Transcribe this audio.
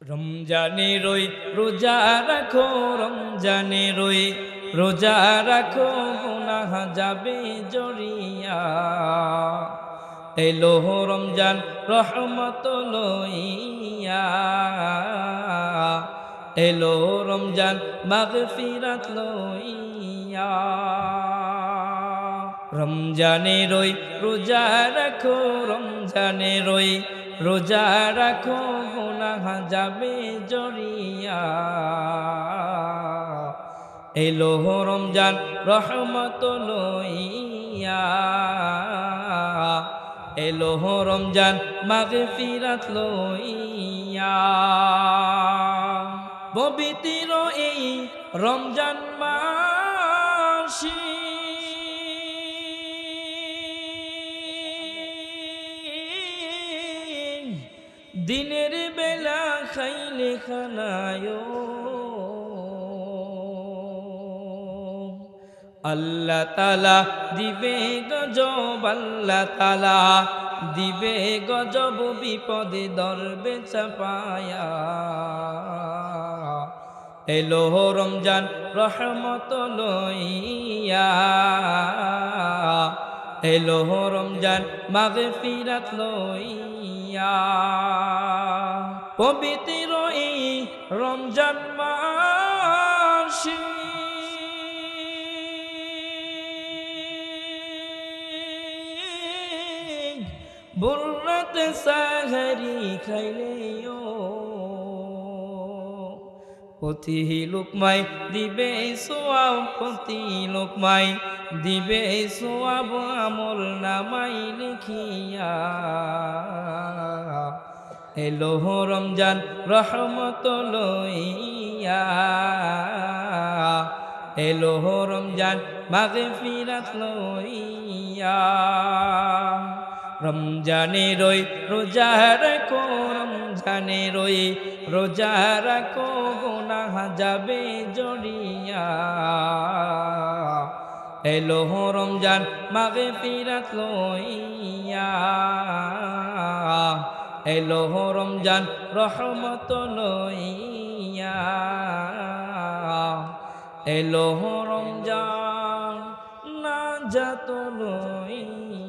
রমজানে রই রোজা রাখো রমজানে রই রোজা রাখো, গুনাহ যাবে জড়িয়া এলো রমজান রহমত লইয়া। এলো রমজান মাগফিরাত লইয়া। রমজানে রই রোজা রাখো রমজানে রই রোজা রাখো, গুনাহ যাবে জড়িয়া এলো রমজান রহমত লইয়া। এলো রমজান মাগফিরাত লইয়া। পবিত্র এই রমজান মাসি দিনের বেলা খাইলে খানায় আল্লাহ তালা দিবে গজব, আল্লাহ তালা দিবে গজব, বিপদে দরবে চাপায়া এলো রমজান রহমত লইয়া। এলো রমজান মাগে ফিরাত লইয়া। পবিত্র এই রমজান মাসি বুর্রতে সাহারি খাইলেও প্রতি লোকমাই দিবে সোয়াব, প্রতি লোকমাই দিবে সোয়াব, আমল নামাই লিখিয়া। এলো রমজান রহমত লইয়া। এলো রমজান মাগে ফিরাত লইয়া। রমজানে রই রোজা রাখো রমজানে রই রোজা রাখো গুনাহ যাবে জড়িয়া এলো রমজান মাগে ফিরাত লইয়া। এলো রমজান রহমত লইয়া। এলো রমজান না যাত লইয়া।